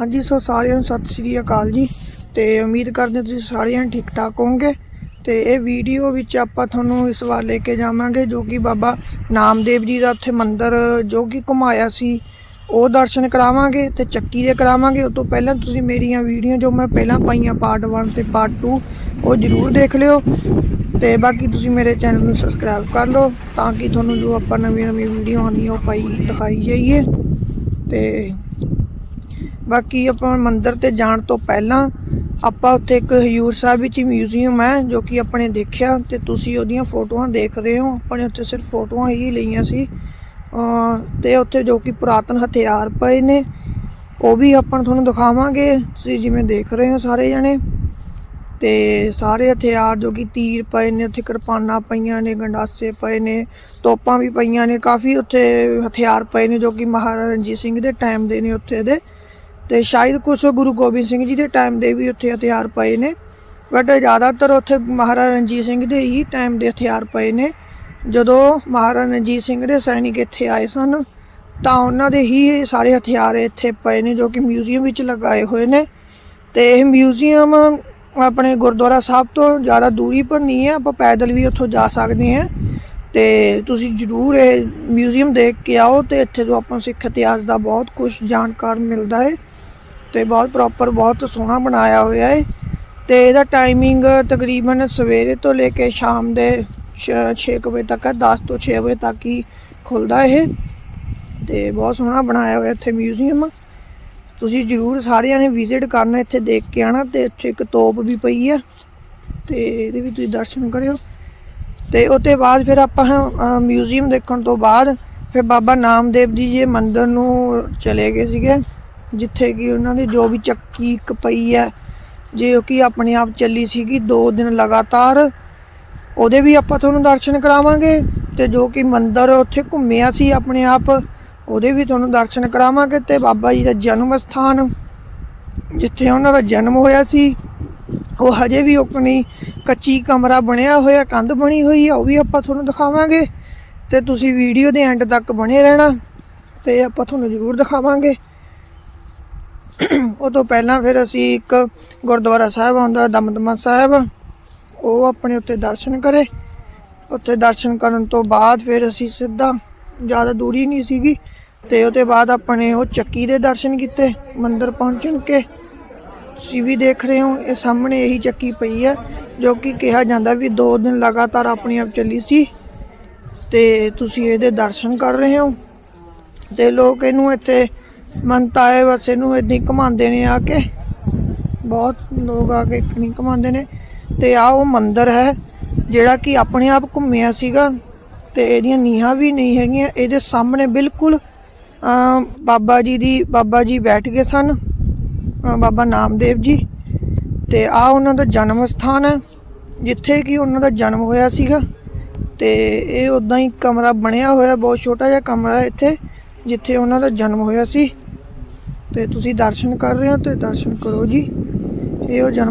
ਹਾਂਜੀ, ਸੋ ਸਾਰਿਆਂ ਨੂੰ ਸਤਿ ਸ੍ਰੀ ਅਕਾਲ ਜੀ ਤੇ ਉਮੀਦ ਕਰਦੇ ਤੁਸੀਂ ਸਾਰਿਆਂ ਠੀਕ ਠਾਕ ਹੋਵੋਗੇ। ਤੇ ਇਹ ਵੀਡੀਓ ਵਿੱਚ ਆਪਾਂ ਤੁਹਾਨੂੰ ਇਸ ਵਾਰ ਲੈ ਕੇ ਜਾਵਾਂਗੇ ਜੋ ਕਿ ਬਾਬਾ ਨਾਮਦੇਵ ਜੀ ਦਾ ਉੱਥੇ ਮੰਦਿਰ ਜੋ ਕਿ ਘੁਮਾਇਆ ਸੀ, ਉਹ ਦਰਸ਼ਨ ਕਰਾਵਾਂਗੇ ਤੇ ਚੱਕੀ ਦੇ ਕਰਾਵਾਂਗੇ। ਉਸ ਤੋਂ ਪਹਿਲਾਂ ਤੁਸੀਂ ਮੇਰੀਆਂ ਵੀਡੀਓ ਜੋ ਮੈਂ ਪਹਿਲਾਂ ਪਾਈਆਂ ਪਾਰਟ 1 ਤੇ ਪਾਰਟ 2 ਉਹ ਜਰੂਰ ਦੇਖ ਲਿਓ। ਤੇ ਬਾਕੀ ਤੁਸੀਂ ਮੇਰੇ ਚੈਨਲ ਨੂੰ ਸਬਸਕ੍ਰਾਈਬ ਕਰ ਲਓ ਤਾਂ ਕਿ ਤੁਹਾਨੂੰ ਜੋ ਆਪਾਂ ਨਵੀਆਂ ਨਵੀਂ ਵੀਡੀਓ ਆਉਂਦੀਆਂ ਉਹ ਪਾਈ, ਦਿਖਾਈ ਜਾਈਏ। ਤੇ ਬਾਕੀ ਆਪਾਂ ਮੰਦਿਰ ਤੇ ਜਾਣ ਤੋਂ ਪਹਿਲਾਂ ਆਪਾਂ ਉੱਥੇ ਇੱਕ ਹਜ਼ੂਰ ਸਾਹਿਬ ਵਿੱਚ ਮਿਊਜ਼ੀਅਮ ਹੈ, ਜੋ ਕਿ ਆਪਣੇ ਦੇਖਿਆ ਤੇ ਤੁਸੀਂ ਉਹਦੀਆਂ ਫੋਟੋਆਂ ਦੇਖ ਰਹੇ ਹੋ। ਆਪਾਂ ਨੇ ਉੱਥੇ ਸਿਰਫ ਫੋਟੋਆਂ ਹੀ ਲਈਆਂ ਸੀ। ਅਹ ਤੇ ਉੱਥੇ ਜੋ ਕਿ ਪੁਰਾਤਨ ਹਥਿਆਰ ਪਏ ਨੇ, ਉਹ ਵੀ ਆਪਾਂ ਤੁਹਾਨੂੰ ਦਿਖਾਵਾਂਗੇ। ਤੁਸੀਂ ਜਿਵੇਂ ਦੇਖ ਰਹੇ ਹੋ ਸਾਰੇ ਜਣੇ। ਤੇ ਸਾਰੇ ਹਥਿਆਰ ਜੋ ਕਿ ਤੀਰ ਪਏ ਨੇ, ਉੱਥੇ ਕਿਰਪਾਨਾਂ ਪਈਆਂ ਨੇ, ਗੰਡਾਸੇ ਪਏ ਨੇ, ਤੋਪਾਂ ਵੀ ਪਈਆਂ ਨੇ। ਕਾਫੀ ਉੱਥੇ ਹਥਿਆਰ ਪਏ ਨੇ ਜੋ ਕਿ ਮਹਾਰਾਜਾ ਰਣਜੀਤ ਸਿੰਘ ਦੇ ਟਾਈਮ ਦੇ ਨੇ ਉੱਥੇ ਦੇ। ਤੇ ਸ਼ਾਇਦ ਕੁਝ ਗੁਰੂ ਗੋਬਿੰਦ ਸਿੰਘ ਜੀ ਦੇ ਟਾਈਮ ਦੇ ਵੀ ਉੱਥੇ ਹਥਿਆਰ ਪਏ ਨੇ। ਬਟ ਜ਼ਿਆਦਾਤਰ ਉੱਥੇ ਮਹਾਰਾਜਾ ਰਣਜੀਤ ਸਿੰਘ ਦੇ ਹੀ ਟਾਈਮ ਦੇ ਹਥਿਆਰ ਪਏ ਨੇ। ਜਦੋਂ ਮਹਾਰਾਜਾ ਰਣਜੀਤ ਸਿੰਘ ਦੇ ਸੈਨਿਕ ਇੱਥੇ ਆਏ ਸਨ, ਤਾਂ ਉਹਨਾਂ ਦੇ ਹੀ ਸਾਰੇ ਹਥਿਆਰ ਇੱਥੇ ਪਏ ਨੇ ਜੋ ਕਿ ਮਿਊਜ਼ੀਅਮ ਵਿੱਚ ਲਗਾਏ ਹੋਏ ਨੇ। ਤੇ ਇਹ ਮਿਊਜ਼ੀਅਮ ਆਪਣੇ ਗੁਰਦੁਆਰਾ ਸਾਹਿਬ ਤੋਂ ਜ਼ਿਆਦਾ ਦੂਰੀ ਪਰ ਨਹੀਂ ਹੈ, ਆਪਾਂ ਪੈਦਲ ਵੀ ਉੱਥੋਂ ਜਾ ਸਕਦੇ ਹਾਂ। ਤੇ ਤੁਸੀਂ ਜਰੂਰ ਇਹ ਮਿਊਜ਼ੀਅਮ ਦੇਖ ਕੇ ਆਓ ਤੇ ਇੱਥੇ ਤੋਂ ਆਪਾਂ ਨੂੰ ਸਿੱਖ ਇਤਿਹਾਸ ਦਾ ਬਹੁਤ ਕੁਝ ਜਾਣਕਾਰ ਮਿਲਦਾ ਹੈ। ਤੇ ਬਹੁਤ ਪ੍ਰੋਪਰ ਬਹੁਤ ਸੋਹਣਾ ਬਣਾਇਆ ਹੋਇਆ ਹੈ ਤੇ ਇਹਦਾ ਟਾਈਮਿੰਗ ਤਕਰੀਬਨ ਸਵੇਰੇ ਤੋਂ ਲੈ ਕੇ ਸ਼ਾਮ ਦੇ 6 ਵਜੇ ਤੱਕ ਹੈ 10 ਤੋਂ 6 ਵਜੇ ਤੱਕ ਹੀ ਖੁੱਲਦਾ ਇਹ। ਤੇ ਬਹੁਤ ਸੋਹਣਾ ਬਣਾਇਆ ਹੋਇਆ ਇੱਥੇ ਮਿਊਜ਼ੀਅਮ ਤੁਸੀਂ ਜਰੂਰ ਸਾਰਿਆਂ ਨੇ ਵਿਜ਼ਿਟ ਕਰਨਾ ਇੱਥੇ ਦੇਖ ਕੇ ਆਣਾ ਤੇ ਇੱਥੇ ਇੱਕ ਤੋਪ ਵੀ ਪਈ ਆ। ਤੇ ਇਹਦੇ ਵੀ ਤੁਸੀਂ ਦਰਸ਼ਨ ਕਰਿਓ। ਤੇ ਉਹਤੇ ਬਾਅਦ ਫਿਰ ਆਪਾਂ ਮਿਊਜ਼ੀਅਮ ਦੇਖਣ ਤੋਂ ਬਾਅਦ ਫਿਰ ਬਾਬਾ ਨਾਮਦੇਵ ਜੀ ਦੇ ਮੰਦਿਰ ਨੂੰ ਚਲੇ ਗਏ ਸੀਗੇ। ਜਿੱਥੇ ਕਿ ਉਹਨਾਂ ਦੀ ਜੋ ਵੀ ਚੱਕੀ ਇੱਕ ਪਈ ਹੈ, ਜੋ ਕਿ ਆਪਣੇ ਆਪ ਚੱਲੀ ਸੀਗੀ 2 ਦਿਨ ਲਗਾਤਾਰ, ਉਹਦੇ ਵੀ ਆਪਾਂ ਤੁਹਾਨੂੰ ਦਰਸ਼ਨ ਕਰਾਵਾਂਗੇ ਤੇ ਜੋ ਕਿ ਮੰਦਿਰ ਉੱਥੇ ਘੁੰਮਿਆ ਸੀ ਆਪਣੇ ਆਪ, ਉਹਦੇ ਵੀ ਤੁਹਾਨੂੰ ਦਰਸ਼ਨ ਕਰਾਵਾਂਗੇ ਤੇ ਬਾਬਾ ਜੀ ਦਾ ਜਨਮ ਸਥਾਨ, ਜਿੱਥੇ ਉਹਨਾਂ ਦਾ ਜਨਮ ਹੋਇਆ ਸੀ, ਉਹ ਹਜੇ ਵੀ ਆਪਣੀ ਕੱਚੀ ਕਮਰਾ ਬਣਿਆ ਹੋਇਆ, ਕੰਧ ਬਣੀ ਹੋਈ ਹੈ, ਉਹ ਵੀ ਆਪਾਂ ਤੁਹਾਨੂੰ ਦਿਖਾਵਾਂਗੇ ਤੇ ਤੁਸੀਂ ਵੀਡੀਓ ਦੇ ਐਂਡ ਤੱਕ ਬਣੇ ਰਹਿਣਾ ਤੇ ਆਪਾਂ ਤੁਹਾਨੂੰ ਜ਼ਰੂਰ ਦਿਖਾਵਾਂਗੇ। ਉਹ ਤੋਂ ਪਹਿਲਾਂ ਫਿਰ ਅਸੀਂ ਇੱਕ ਗੁਰਦੁਆਰਾ ਸਾਹਿਬ ਆਉਂਦਾ, ਦਮਦਮਾ ਸਾਹਿਬ। ਉਹ ਆਪਣੇ ਉੱਤੇ ਦਰਸ਼ਨ ਕਰੇ। ਉੱਥੇ ਦਰਸ਼ਨ ਕਰਨ ਤੋਂ ਬਾਅਦ ਫਿਰ ਅਸੀਂ ਸਿੱਧਾ, ਜ਼ਿਆਦਾ ਦੂਰੀ ਨਹੀਂ ਸੀਗੀ। ਤੇ ਉਹਦੇ ਬਾਅਦ ਆਪਣੇ ਉਹ ਚੱਕੀ ਦੇ ਦਰਸ਼ਨ ਕੀਤੇ, ਮੰਦਿਰ ਪਹੁੰਚਣ ਕੇ। ਤੁਸੀਂ ਵੀ ਦੇਖ ਰਹੇ ਹੋ, ਇਹ ਸਾਹਮਣੇ ਇਹੀ ਚੱਕੀ ਪਈ ਹੈ, ਜੋ ਕਿ ਕਿਹਾ ਜਾਂਦਾ ਵੀ 2 ਦਿਨ ਲਗਾਤਾਰ ਆਪਣੀ ਆਪ ਚੱਲੀ ਸੀ। ਤੇ ਤੁਸੀਂ ਇਹਦੇ ਦਰਸ਼ਨ ਕਰ ਰਹੇ ਹੋ। ਤੇ ਲੋਕ ਇਹਨੂੰ ਇੱਥੇ ਮੰਤਾਏ ਬਸ ਇਹਨੂੰ ਇਦਾਂ ਹੀ ਘਮਾਉਂਦੇ ਨੇ ਆ ਕੇ। ਬਹੁਤ ਲੋਕ ਆ ਕੇ ਨਹੀਂ ਘਮਾਉਂਦੇ ਨੇ। ਤੇ ਆ ਉਹ ਮੰਦਿਰ ਹੈ, ਜਿਹੜਾ ਕਿ ਆਪਣੇ ਆਪ ਘੁੰਮਿਆ ਸੀਗਾ ਤੇ ਇਹਦੀਆਂ ਨੀਹਾਂ ਵੀ ਨਹੀਂ ਹੈਗੀਆਂ। ਇਹਦੇ ਸਾਹਮਣੇ ਬਿਲਕੁਲ ਬਾਬਾ ਜੀ ਦੀ, ਬਾਬਾ ਜੀ ਬੈਠ ਗਏ ਸਨ ਬਾਬਾ ਨਾਮਦੇਵ ਜੀ। ਤੇ ਆ ਉਹਨਾਂ ਦਾ ਜਨਮ ਸਥਾਨ ਹੈ, ਜਿੱਥੇ ਕਿ ਉਹਨਾਂ ਦਾ ਜਨਮ ਹੋਇਆ ਸੀਗਾ। ਤੇ ਇਹ ਉਦਾਂ ਹੀ ਕਮਰਾ ਬਣਿਆ ਹੋਇਆ, ਬਹੁਤ ਛੋਟਾ ਜਿਹਾ ਕਮਰਾ ਇੱਥੇ। ਜਿੱਥੇ ਉਹਨਾਂ ਦਾ ਜਨਮ ਹੋਇਆ ਸੀ। ਤੇ ਤੁਸੀਂ ਦਰਸ਼ਨ ਕਰ ਰਹੇ ਹੋ ਤੇ ਦਰਸ਼ਨ ਕਰੋ ਜੀ। ਇਹ ਉਹ ਜਨਮ